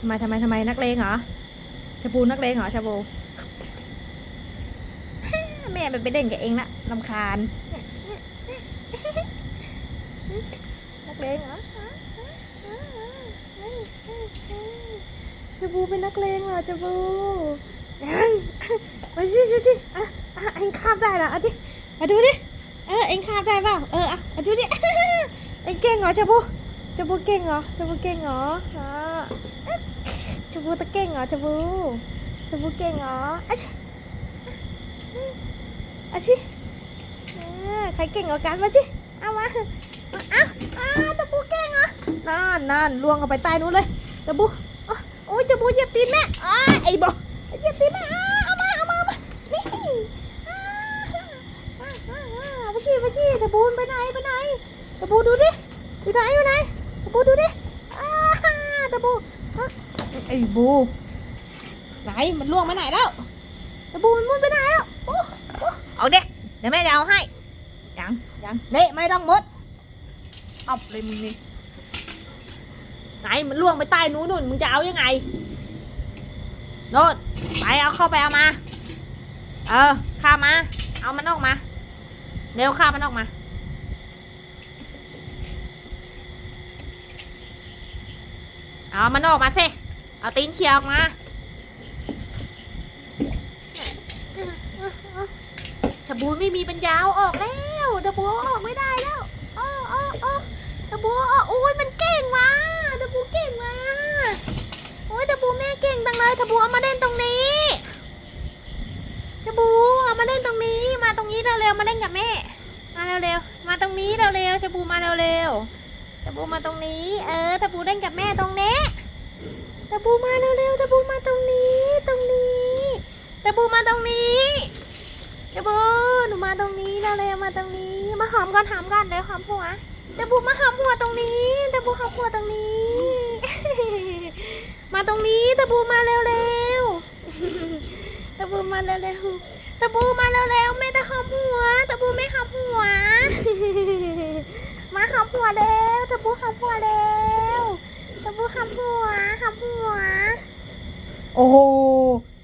ทำไมทำไมทำไมนักเลงเหรอชาบูนักเลงเหรอชาบูแม่ไปไปเล่นกับเองละลำคาญนักเลงเหรอชาบูเป็นนักเลงเหรอชาบูมาชิชิชิอะอะเองคาบได้เหรออะดิมาดูดิเออเองคาบได้เปล่าเอออะมาดูดิเองเก่งเหรอชาบูชาบูเก่งเหรอชาบูเก่งเหรออะ บูตะเก่งเหรอชาบูชาบูเก่งเหรออะชิอะชิใครเก่งกว่ากันมาชิเอามาอ้าวอ้าตะบูเก่งเหรอนั่นนั่นล่วงเข้าไปใต้นู้นเลยตะบูโอ้ยตะบูเหยียบตีนแม่อ้าไอ้บอเหยียบตีนแม่อ้าเอามาเอามาเอามานี่อ้าอ้าอ้าอ้าไปชี้ไปชี้ตะบูไปไหนไปไหนตะบูดูดิไปไหนไปไหนตะบูดูดิอ้าตะบู ไอ้บู ไหนมันล่วงไปไหนแล้วตะบูมันมุดไปไหนแล้วโอ้โอ้เอาเด็กเดี๋ยวแม่จะเอาให้ ยังยังเน่ไม่ต้องมุดเอาเลยมึงนี่ไหนมันล่วงไปใต้นู้นนู่นมึงจะเอายังไงโน่นไปเอาเข้าไปเอามา เออข้ามา เอามันออกมา เร็วข้ามันออกมา เอามันออกมาสิเอาตีนเขียออกมาชบูไม่มีปัญญาออกแล้วตะบูออกไม่ได้แล้วอ้ออ้ออ้อตะบูเอาโอ้ยมันเก่งว่ะตะบูเก่งว่ะโอ้ยตะบูแม่เก่งจังเลยตะบูเอามาเล่นตรงนี้ตะบูเอามาเล่นตรงนี้ มาตรงนี้เร็วๆมาเล่นกับแม่ มาเร็วๆมาตรงนี้เร็วๆตะบูมาเร็วๆ ตะบูมาตรงนี้ เออตะบูเล่นกับแม่ตรงนี้ตะบูมาเร็วๆตะบูมาตรงนี้ตรงนี้ตะบูมาตรงนี้เดี๋ยวบูหนูมาตรงนี้แล้วเลยมาตรงนี้ มาหอมก่อนหอมก่อนเดี๋ยวหอมหัวเดี๋ยวบูมาหอมหัวตรงนี้เดี๋ยวบูหอมหัวตรงนี้ มาตรงนี้ตะบูมาเร็วๆตะบูมาเร็วๆตะบูมาเร็วๆแม่จะหอมหัวตะบูไม่หอมหัว มาหอมหัวเร็วตะบูหอมหัวเร็วตะบูหอมหัวหอมหัว โอ้โห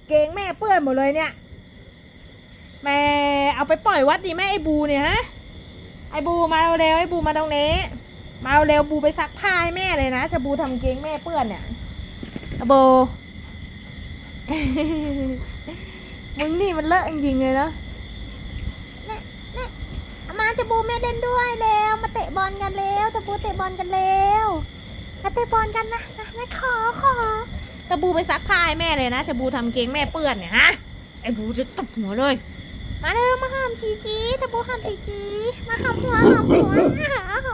เก่งแม่เปื้อนหมดเลยเนี่ย แม่เอาไปปล่อยวัดดีไหมไอ้บูเนี่ยฮะ ไอ้บูมาเร็วไอ้บูมาตรงนี้ มาเร็วบูไปซักผ้าให้แม่เลยนะจะบูทำเกงแม่เปื้อนเนี่ยไอ้บูมึงนี่มันเลอะจริงๆเลยนะเนี่ยเนี่ยเอา มาจะบูแม่เล่นด้วยแล้วมาเตะบอลกันแล้วจะบูเตะบอลกันแล้วมาเตะบอลกันนะนะแม่ขอขอตะบูไปซักผ้าให้แม่เลยนะจะบูทำเกงแม่เปื้อนเนี่ยฮะไอ้บูจะตบหัวเลย มาเร็วมาห้ามชีจีตะบูห้ามชีจีมาห้ามหัวห้ามหัว